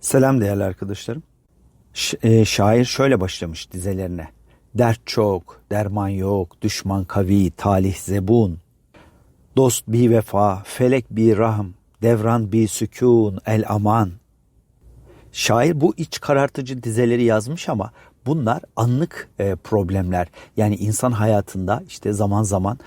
Selam değerli arkadaşlarım. Ş- e, şair şöyle başlamış dizelerine. Dert çok, derman yok, düşman kavi, talih zebun. Dost bir vefa, felek bir rahm, devran bir sükun, el aman. Şair bu iç karartıcı dizeleri yazmış ama bunlar anlık e, problemler. Yani insan hayatında işte zaman zaman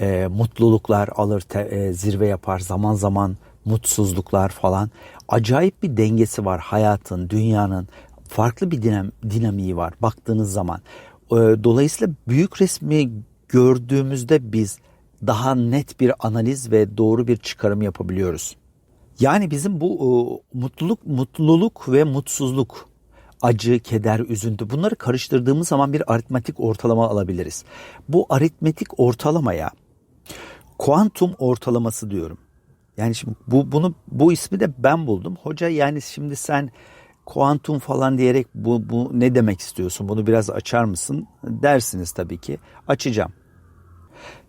e, mutluluklar alır, te- e, zirve yapar, zaman zaman mutsuzluklar falan. Acayip bir dengesi var hayatın, dünyanın. Farklı bir dinam- dinamiği var baktığınız zaman. E, dolayısıyla büyük resmi gördüğümüzde biz daha net bir analiz ve doğru bir çıkarım yapabiliyoruz. Yani bizim bu e, mutluluk, mutluluk ve mutsuzluk, acı, keder, üzüntü bunları karıştırdığımız zaman bir aritmetik ortalama alabiliriz. Bu aritmetik ortalamaya kuantum ortalaması diyorum. Yani şimdi bu bunu bu ismi de ben buldum. Hoca yani şimdi sen kuantum falan diyerek bu bu ne demek istiyorsun? Bunu biraz açar mısın? Dersiniz tabii ki. Açacağım.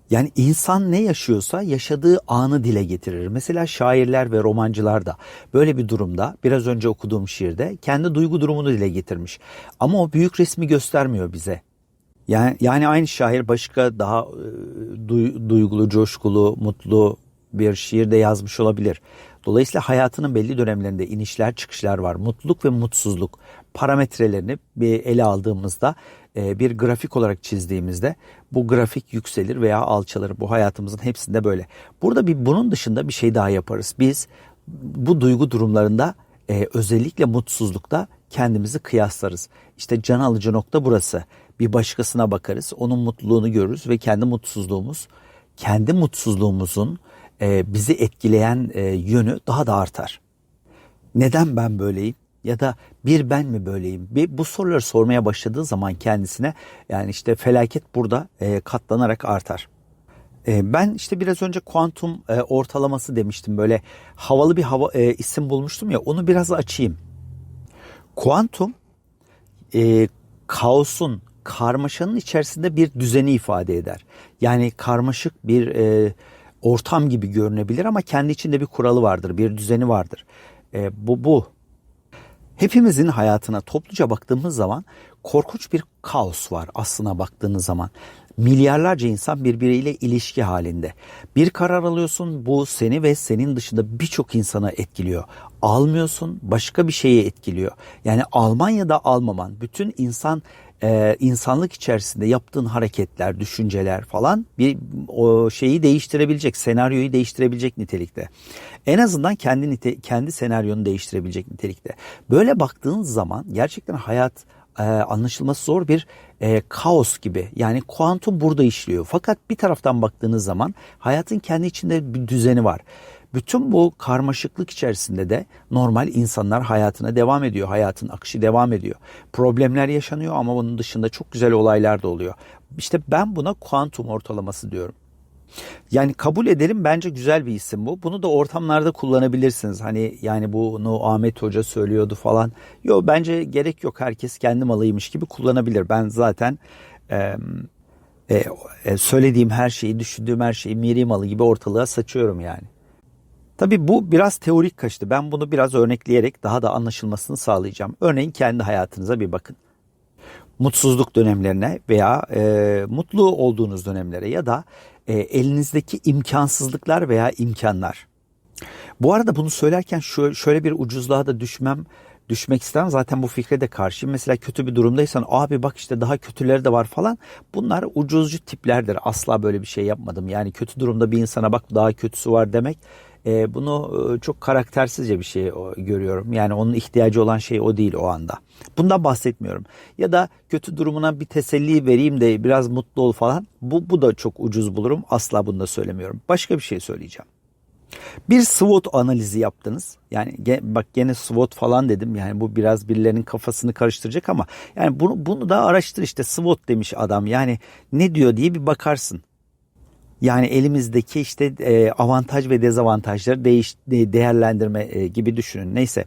Yani insan ne yaşıyorsa yaşadığı anı dile getirir. Mesela şairler ve romancılar da böyle bir durumda biraz önce okuduğum şiirde kendi duygu durumunu dile getirmiş. Ama o büyük resmi göstermiyor bize. Yani, yani aynı şair başka daha e, duy- duygulu, coşkulu, mutlu bir şiir de yazmış olabilir. Dolayısıyla hayatının belli dönemlerinde inişler çıkışlar var. Mutluluk ve mutsuzluk parametrelerini bir ele aldığımızda e, bir grafik olarak çizdiğimizde bu grafik yükselir veya alçalır. Bu hayatımızın hepsinde böyle. Burada bir bunun dışında bir şey daha yaparız. Biz bu duygu durumlarında e, özellikle mutsuzlukta kendimizi kıyaslarız. İşte can alıcı nokta burası. Bir başkasına bakarız, onun mutluluğunu görürüz ve kendi mutsuzluğumuz, kendi mutsuzluğumuzun e, bizi etkileyen e, yönü daha da artar. Neden ben böyleyim? Ya da bir ben mi böyleyim? Bir, bu soruları sormaya başladığı zaman kendisine yani işte felaket burada e, katlanarak artar. Ben işte biraz önce kuantum ortalaması demiştim. Böyle havalı bir hava isim bulmuştum ya onu biraz açayım. Kuantum kaosun, karmaşanın içerisinde bir düzeni ifade eder. Yani karmaşık bir e, ortam gibi görünebilir ama kendi içinde bir kuralı vardır, bir düzeni vardır. E, bu bu. Hepimizin hayatına topluca baktığımız zaman korkunç bir kaos var aslına baktığınız zaman. Milyarlarca insan birbiriyle ilişki halinde. Bir karar alıyorsun bu seni ve senin dışında birçok insana etkiliyor. Almıyorsun başka bir şeye etkiliyor. Yani Almanya'da almaman bütün insan e, insanlık içerisinde yaptığın hareketler, düşünceler falan bir o şeyi değiştirebilecek, senaryoyu değiştirebilecek nitelikte. En azından kendi nite, kendi senaryonu değiştirebilecek nitelikte. Böyle baktığın zaman gerçekten hayat e, anlaşılması zor bir e, kaos gibi. Yani kuantum burada işliyor. Fakat bir taraftan baktığınız zaman hayatın kendi içinde bir düzeni var. Bütün bu karmaşıklık içerisinde de normal insanlar hayatına devam ediyor. Hayatın akışı devam ediyor. Problemler yaşanıyor ama bunun dışında çok güzel olaylar da oluyor. İşte ben buna kuantum ortalaması diyorum. Yani kabul edelim bence güzel bir isim bu. Bunu da ortamlarda kullanabilirsiniz. Hani yani bunu Ahmet Hoca söylüyordu falan. Yok bence gerek yok. Herkes kendi malıymış gibi kullanabilir. Ben zaten e, e, söylediğim her şeyi, düşündüğüm her şeyi miri malı gibi ortalığa saçıyorum yani. Tabii bu biraz teorik kaçtı. Ben bunu biraz örnekleyerek daha da anlaşılmasını sağlayacağım. Örneğin kendi hayatınıza bir bakın. Mutsuzluk dönemlerine veya e, mutlu olduğunuz dönemlere ya da e, elinizdeki imkansızlıklar veya imkanlar. Bu arada bunu söylerken şu, şöyle bir ucuzluğa da düşmem düşmek istemem. Zaten bu fikre de karşıyım. Mesela kötü bir durumdaysan abi bak işte daha kötüleri de var falan. Bunlar ucuzcu tiplerdir. Asla böyle bir şey yapmadım. Yani kötü durumda bir insana bak daha kötüsü var demek. E, bunu çok karaktersizce bir şey görüyorum. Yani onun ihtiyacı olan şey o değil o anda. Bundan bahsetmiyorum. Ya da kötü durumuna bir teselli vereyim de biraz mutlu ol falan. Bu, bu da çok ucuz bulurum. Asla bunu da söylemiyorum. Başka bir şey söyleyeceğim. Bir SWOT analizi yaptınız. Yani bak gene SWOT falan dedim. Yani bu biraz birilerinin kafasını karıştıracak ama yani bunu bunu da araştır işte SWOT demiş adam. Yani ne diyor diye bir bakarsın. Yani elimizdeki işte e, avantaj ve dezavantajları değiş de- değerlendirme e, gibi düşünün. Neyse.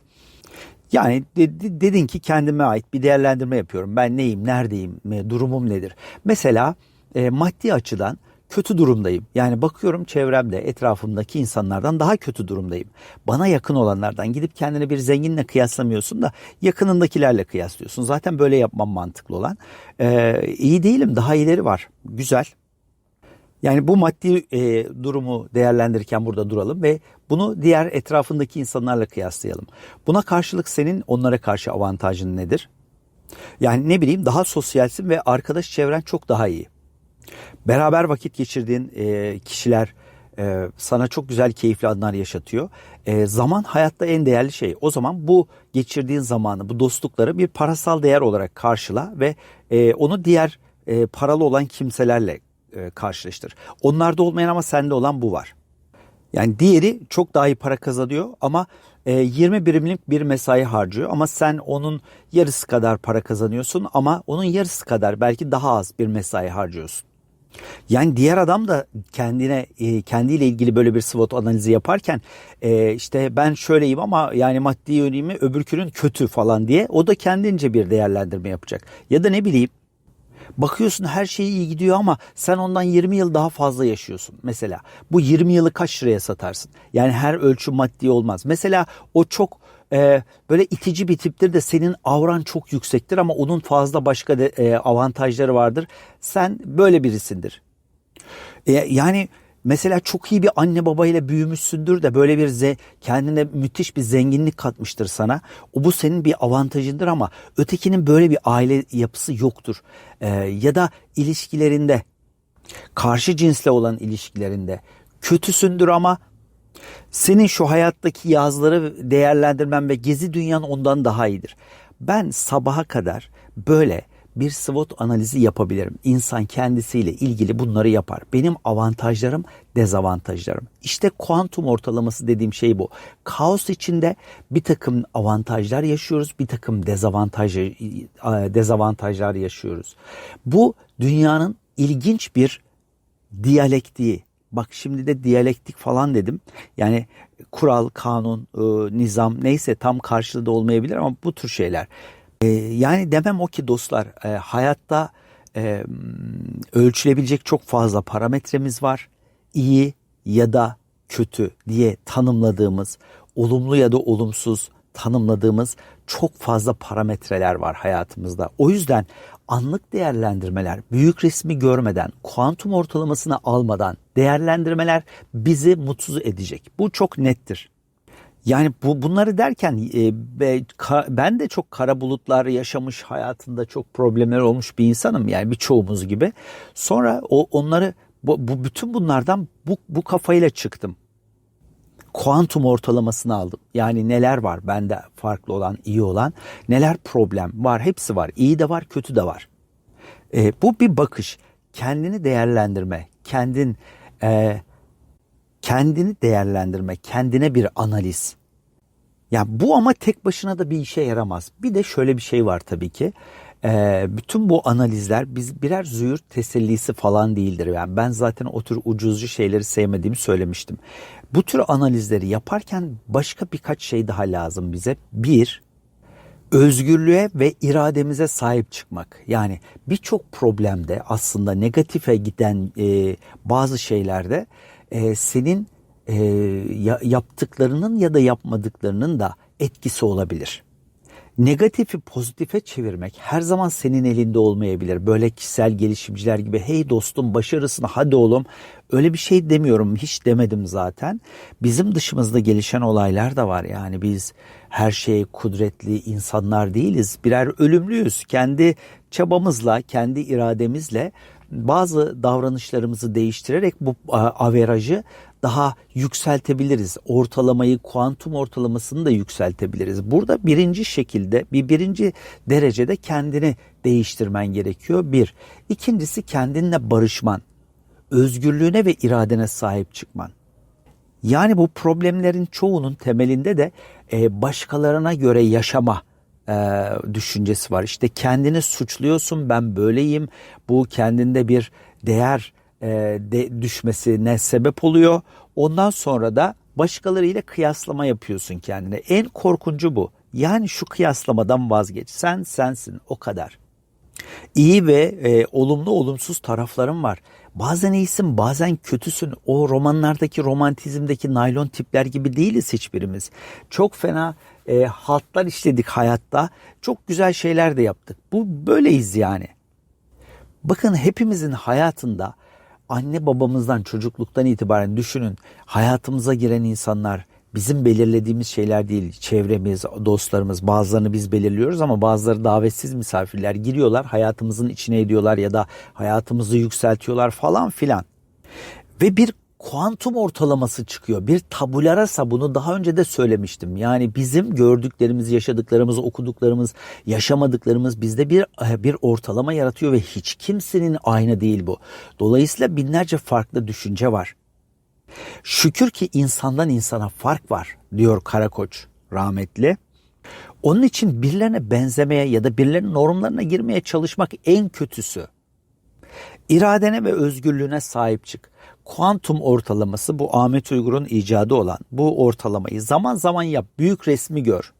Yani de- de- dedin ki kendime ait bir değerlendirme yapıyorum. Ben neyim, neredeyim, e, durumum nedir? Mesela e, maddi açıdan kötü durumdayım. Yani bakıyorum çevremde, etrafımdaki insanlardan daha kötü durumdayım. Bana yakın olanlardan gidip kendini bir zenginle kıyaslamıyorsun da yakınındakilerle kıyaslıyorsun. Zaten böyle yapmam mantıklı olan. Ee, iyi değilim, daha ileri var. Güzel. Yani bu maddi e, durumu değerlendirirken burada duralım ve bunu diğer etrafındaki insanlarla kıyaslayalım. Buna karşılık senin onlara karşı avantajın nedir? Yani ne bileyim daha sosyalsin ve arkadaş çevren çok daha iyi. Beraber vakit geçirdiğin e, kişiler e, sana çok güzel keyifli anlar yaşatıyor. E, zaman hayatta en değerli şey. O zaman bu geçirdiğin zamanı, bu dostlukları bir parasal değer olarak karşıla ve e, onu diğer e, paralı olan kimselerle e, karşılaştır. Onlarda olmayan ama sende olan bu var. Yani diğeri çok daha iyi para kazanıyor ama e, 20 birimlik bir mesai harcıyor ama sen onun yarısı kadar para kazanıyorsun ama onun yarısı kadar belki daha az bir mesai harcıyorsun. Yani diğer adam da kendine e, kendiyle ilgili böyle bir SWOT analizi yaparken e, işte ben şöyleyim ama yani maddi yönümü öbürkünün kötü falan diye o da kendince bir değerlendirme yapacak. Ya da ne bileyim Bakıyorsun her şey iyi gidiyor ama sen ondan 20 yıl daha fazla yaşıyorsun. Mesela bu 20 yılı kaç liraya satarsın? Yani her ölçü maddi olmaz. Mesela o çok e, böyle itici bir tiptir de senin avran çok yüksektir ama onun fazla başka de, e, avantajları vardır. Sen böyle birisindir. E, yani Mesela çok iyi bir anne babayla büyümüşsündür de böyle bir ze kendine müthiş bir zenginlik katmıştır sana. O bu senin bir avantajındır ama ötekinin böyle bir aile yapısı yoktur. Ee, ya da ilişkilerinde karşı cinsle olan ilişkilerinde kötüsündür ama senin şu hayattaki yazları değerlendirmen ve gezi dünyan ondan daha iyidir. Ben sabaha kadar böyle bir SWOT analizi yapabilirim. İnsan kendisiyle ilgili bunları yapar. Benim avantajlarım, dezavantajlarım. İşte kuantum ortalaması dediğim şey bu. Kaos içinde bir takım avantajlar yaşıyoruz, bir takım dezavantaj, dezavantajlar yaşıyoruz. Bu dünyanın ilginç bir diyalektiği. Bak şimdi de diyalektik falan dedim. Yani kural, kanun, nizam neyse tam karşılığı da olmayabilir ama bu tür şeyler. Ee, yani demem o ki dostlar e, hayatta e, ölçülebilecek çok fazla parametremiz var. İyi ya da kötü diye tanımladığımız, olumlu ya da olumsuz tanımladığımız çok fazla parametreler var hayatımızda. O yüzden anlık değerlendirmeler, büyük resmi görmeden, kuantum ortalamasını almadan değerlendirmeler bizi mutsuz edecek. Bu çok nettir. Yani bu bunları derken e, ben de çok kara bulutlar yaşamış hayatında çok problemler olmuş bir insanım yani birçoğumuz gibi. Sonra o onları bu, bu bütün bunlardan bu bu kafayla çıktım. Kuantum ortalamasını aldım. Yani neler var bende farklı olan, iyi olan, neler problem var, hepsi var. İyi de var, kötü de var. E, bu bir bakış, kendini değerlendirme, kendin e, kendini değerlendirme, kendine bir analiz. Ya bu ama tek başına da bir işe yaramaz. Bir de şöyle bir şey var tabii ki. Ee, bütün bu analizler biz birer züğür tesellisi falan değildir. Yani ben zaten o tür ucuzcu şeyleri sevmediğimi söylemiştim. Bu tür analizleri yaparken başka birkaç şey daha lazım bize. Bir, özgürlüğe ve irademize sahip çıkmak. Yani birçok problemde aslında negatife giden e, bazı şeylerde e, senin e, yaptıklarının ya da yapmadıklarının da etkisi olabilir. Negatifi pozitife çevirmek her zaman senin elinde olmayabilir. Böyle kişisel gelişimciler gibi hey dostum başarısını hadi oğlum öyle bir şey demiyorum hiç demedim zaten. Bizim dışımızda gelişen olaylar da var yani biz her şey kudretli insanlar değiliz. Birer ölümlüyüz. Kendi çabamızla, kendi irademizle bazı davranışlarımızı değiştirerek bu averajı daha yükseltebiliriz. Ortalamayı, kuantum ortalamasını da yükseltebiliriz. Burada birinci şekilde, bir birinci derecede kendini değiştirmen gerekiyor. Bir. İkincisi kendinle barışman. Özgürlüğüne ve iradene sahip çıkman. Yani bu problemlerin çoğunun temelinde de e, başkalarına göre yaşama e, düşüncesi var. İşte kendini suçluyorsun ben böyleyim. Bu kendinde bir değer de, düşmesine sebep oluyor. Ondan sonra da başkalarıyla kıyaslama yapıyorsun kendine. En korkuncu bu. Yani şu kıyaslamadan vazgeç. Sen sensin o kadar. İyi ve e, olumlu olumsuz tarafların var. Bazen iyisin bazen kötüsün. O romanlardaki romantizmdeki naylon tipler gibi değiliz hiçbirimiz. Çok fena e, haltlar işledik hayatta. Çok güzel şeyler de yaptık. Bu böyleyiz yani. Bakın hepimizin hayatında anne babamızdan çocukluktan itibaren düşünün hayatımıza giren insanlar bizim belirlediğimiz şeyler değil. Çevremiz, dostlarımız bazılarını biz belirliyoruz ama bazıları davetsiz misafirler giriyorlar hayatımızın içine ediyorlar ya da hayatımızı yükseltiyorlar falan filan. Ve bir kuantum ortalaması çıkıyor. Bir tabula rasa bunu daha önce de söylemiştim. Yani bizim gördüklerimiz, yaşadıklarımız, okuduklarımız, yaşamadıklarımız bizde bir bir ortalama yaratıyor ve hiç kimsenin aynı değil bu. Dolayısıyla binlerce farklı düşünce var. Şükür ki insandan insana fark var diyor Karakoç rahmetli. Onun için birilerine benzemeye ya da birilerinin normlarına girmeye çalışmak en kötüsü. İradene ve özgürlüğüne sahip çık. Kuantum ortalaması bu Ahmet Uygur'un icadı olan bu ortalamayı zaman zaman yap. Büyük resmi gör.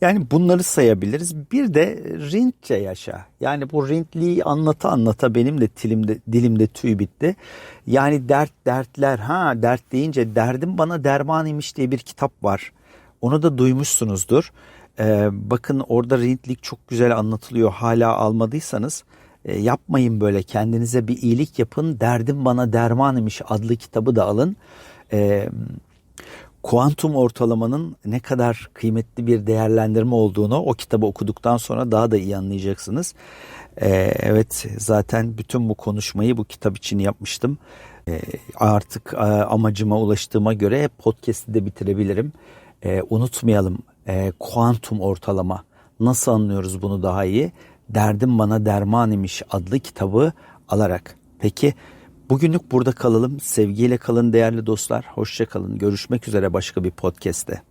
Yani bunları sayabiliriz. Bir de rintçe yaşa. Yani bu rintliği anlata anlata benim de dilimde, dilimde tüy bitti. Yani dert dertler ha dert deyince derdim bana derman imiş diye bir kitap var. Onu da duymuşsunuzdur. Ee, bakın orada rintlik çok güzel anlatılıyor. Hala almadıysanız e, yapmayın böyle kendinize bir iyilik yapın. Derdim bana derman imiş adlı kitabı da alın. Eee kuantum ortalamanın ne kadar kıymetli bir değerlendirme olduğunu o kitabı okuduktan sonra daha da iyi anlayacaksınız. Ee, evet zaten bütün bu konuşmayı bu kitap için yapmıştım. Ee, artık e, amacıma ulaştığıma göre podcast'i de bitirebilirim. Ee, unutmayalım e, kuantum ortalama nasıl anlıyoruz bunu daha iyi? Derdim bana derman imiş adlı kitabı alarak. Peki Bugünlük burada kalalım. Sevgiyle kalın değerli dostlar. Hoşça kalın. Görüşmek üzere başka bir podcast'te.